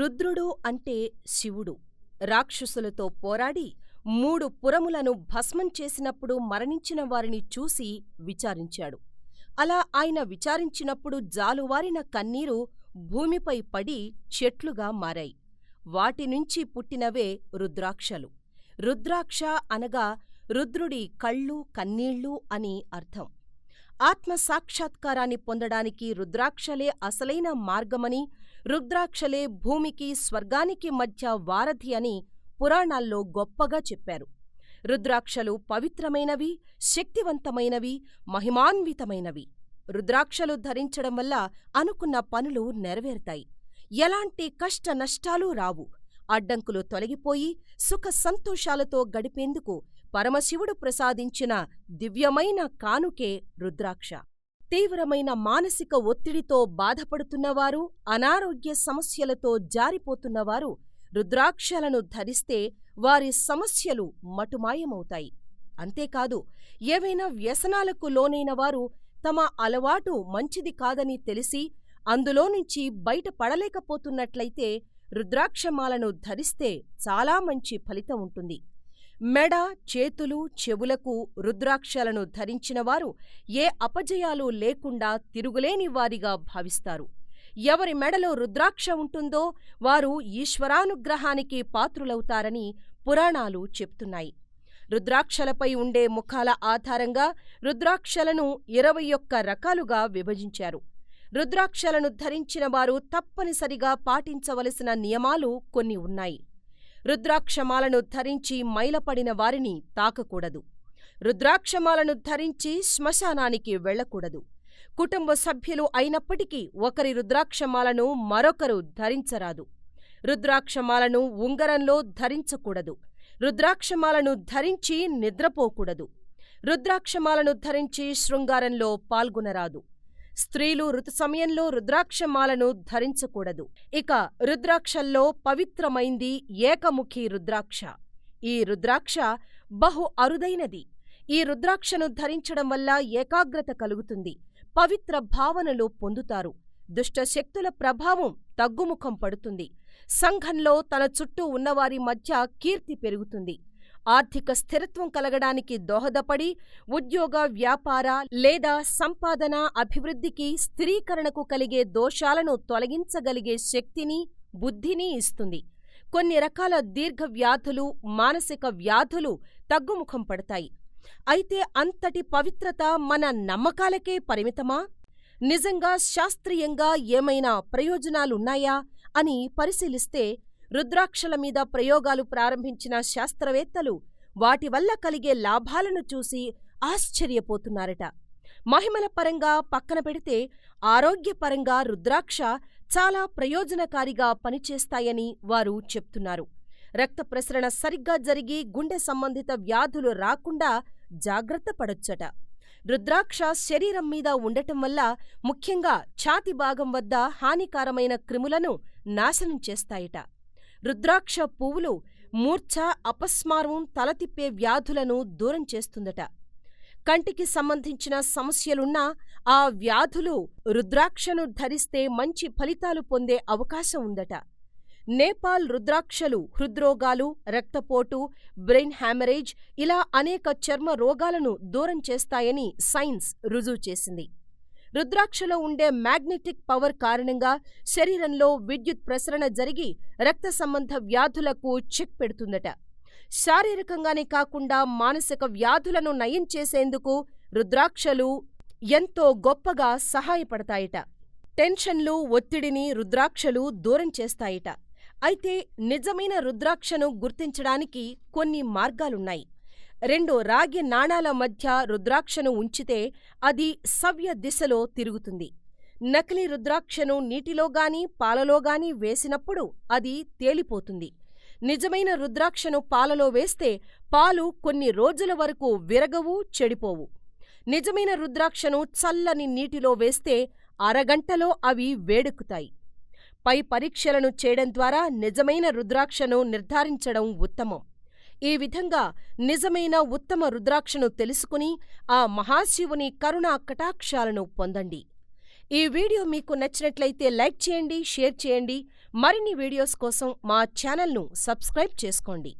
రుద్రుడు అంటే శివుడు. రాక్షసులతో పోరాడి మూడు పురములను భస్మం చేసినప్పుడు మరణించిన వారిని చూసి విచారించాడు. అలా ఆయన విచారించినప్పుడు జాలువారిన కన్నీరు భూమిపై పడి చెట్లుగా మారాయి. వాటినుంచి పుట్టినవే రుద్రాక్షలు. రుద్రాక్ష అనగా రుద్రుడి కళ్ళు కన్నీళ్ళు అని అర్థం. ఆత్మ సాక్షాత్కారాన్ని పొందడానికి రుద్రాక్షలే అసలైన మార్గమని, రుద్రాక్షలే భూమికి స్వర్గానికి మధ్య వారధి అని పురాణాల్లో గొప్పగా చెప్పారు. రుద్రాక్షలు పవిత్రమైనవి, శక్తివంతమైనవి, మహిమాన్వితమైనవి. రుద్రాక్షలు ధరించడం వల్ల అనుకున్న పనులు నెరవేరుతాయి. ఎలాంటి కష్ట నష్టాలూ రావు. అడ్డంకులు తొలగిపోయి సుఖ సంతోషాలతో గడిపేందుకు పరమశివుడు ప్రసాదించిన దివ్యమైన కానుకే రుద్రాక్ష. తీవ్రమైన మానసిక ఒత్తిడితో బాధపడుతున్నవారు, అనారోగ్య సమస్యలతో జారిపోతున్నవారు రుద్రాక్షలను ధరిస్తే వారి సమస్యలు మటుమాయమవుతాయి. అంతేకాదు ఏవైనా వ్యసనాలకు లోనైనవారు తమ అలవాటు మంచిది కాదని తెలిసి అందులో నుంచి బయటపడలేకపోతున్నట్లయితే రుద్రాక్షమాలను ధరిస్తే చాలా మంచి ఫలితం ఉంటుంది. మెడ, చేతులు, చెవులకు రుద్రాక్షలను ధరించినవారు ఏ అపజయాలు లేకుండా తిరుగులేని వారిగా భావిస్తారు. ఎవరి మెడలో రుద్రాక్ష ఉంటుందో వారు ఈశ్వరానుగ్రహానికి పాత్రులవుతారని పురాణాలు చెప్తున్నాయి. రుద్రాక్షలపై ఉండే ముఖాల ఆధారంగా రుద్రాక్షలను ఇరవై ఒక్క రకాలుగా విభజించారు. రుద్రాక్షలను ధరించిన వారు తప్పనిసరిగా పాటించవలసిన నియమాలు కొన్ని ఉన్నాయి. రుద్రాక్షమాలను ధరించి మైలపడిన వారిని తాకకూడదు. రుద్రాక్షమాలను ధరించి శ్మశానానికి వెళ్ళకూడదు. కుటుంబ సభ్యులు అయినప్పటికీ ఒకరి రుద్రాక్షమాలను మరొకరు ధరించరాదు. రుద్రాక్షమాలను ఉంగరంలో ధరించకూడదు. రుద్రాక్షమాలను ధరించి నిద్రపోకూడదు. రుద్రాక్షమాలను ధరించి శృంగారంలో పాల్గొనరాదు. స్త్రీలు ఋతుసమయంలో రుద్రాక్షమాలను ధరించకూడదు. ఇక రుద్రాక్షల్లో పవిత్రమైంది ఏకముఖి రుద్రాక్ష. ఈ రుద్రాక్ష బహు అరుదైనది. ఈ రుద్రాక్షను ధరించడం వల్ల ఏకాగ్రత కలుగుతుంది. పవిత్ర భావనలు పొందుతారు. దుష్టశక్తుల ప్రభావం తగ్గుముఖం పడుతుంది. సంఘంలో తన చుట్టూ ఉన్నవారి మధ్య కీర్తి పెరుగుతుంది. ఆర్థిక స్థిరత్వం కలగడానికి దోహదపడి ఉద్యోగ, వ్యాపార లేదా సంపాదన అభివృద్ధికి స్థిరీకరణకు కలిగే దోషాలను తొలగించగలిగే శక్తిని, బుద్ధిని ఇస్తుంది. కొన్ని రకాల దీర్ఘ వ్యాధులు, మానసిక వ్యాధులు తగ్గుముఖం పడతాయి. అయితే అంతటి పవిత్రత మన నమ్మకాలకే పరిమితమా? నిజంగా శాస్త్రీయంగా ఏమైనా ప్రయోజనాలున్నాయా అని పరిశీలిస్తే రుద్రాక్షల మీద ప్రయోగాలు ప్రారంభించిన శాస్త్రవేత్తలు వాటి వల్ల కలిగే లాభాలను చూసి ఆశ్చర్యపోతున్నారట. మహిమల పరంగా పక్కన పెడితే ఆరోగ్యపరంగా రుద్రాక్ష చాలా ప్రయోజనకారిగా పనిచేస్తాయని వారు చెప్తున్నారు. రక్త ప్రసరణ సరిగ్గా జరిగి గుండె సంబంధిత వ్యాధులు రాకుండా జాగ్రత్త పడొచ్చట. రుద్రాక్ష శరీరం మీద ఉండటం వల్ల ముఖ్యంగా ఛాతి భాగం వద్ద హానికరమైన క్రిములను నాశనం చేస్తాయట. రుద్రాక్ష పువ్వులు మూర్ఛ, అపస్మారం, తలతిప్పే వ్యాధులను దూరం చేస్తుందట. కంటికి సంబంధించిన సమస్యలున్నా ఆ వ్యాధులు రుద్రాక్షను ధరిస్తే మంచి ఫలితాలు పొందే అవకాశం ఉందట. నేపాల్ రుద్రాక్షలు హృద్రోగాలు, రక్తపోటు, బ్రెయిన్ హ్యామరేజ్ ఇలా అనేక చర్మ రోగాలను దూరం చేస్తాయని సైన్స్ రుజువు చేసింది. రుద్రాక్షలో ఉండే మాగ్నెటిక్ పవర్ కారణంగా శరీరంలో విద్యుత్ ప్రసరణ జరిగి రక్త సంబంధ వ్యాధులకు చెక్ పెడుతుందట. శారీరకంగానే కాకుండా మానసిక వ్యాధులను నయం చేసేందుకు రుద్రాక్షలు ఎంతో గొప్పగా సహాయపడతాయట. టెన్షన్లు, ఒత్తిడిని రుద్రాక్షలు దూరం చేస్తాయట. అయితే నిజమైన రుద్రాక్షను గుర్తించడానికి కొన్ని మార్గాలున్నాయి. రెండు రాగి నాణాల మధ్య రుద్రాక్షను ఉంచితే అది సవ్య దిశలో తిరుగుతుంది. నకిలీ రుద్రాక్షను నీటిలోగాని, పాలలోగాని వేసినప్పుడు అది తేలిపోతుంది. నిజమైన రుద్రాక్షను పాలలో వేస్తే పాలు కొన్ని రోజుల వరకు విరగవు, చెడిపోవు. నిజమైన రుద్రాక్షను చల్లని నీటిలో వేస్తే అరగంటలో అవి వేడెక్కుతాయి. పై పరీక్షలను చేయడం ద్వారా నిజమైన రుద్రాక్షను నిర్ధారించడం ఉత్తమం. ఈ విధంగా నిజమైన ఉత్తమ రుద్రాక్షను తెలుసుకుని ఆ మహాశివుని కరుణా కటాక్షాలను పొందండి. ఈ వీడియో మీకు నచ్చినట్లయితే లైక్ చేయండి, షేర్ చేయండి. మరిన్ని వీడియోస్ కోసం మా ఛానల్ను సబ్స్క్రైబ్ చేసుకోండి.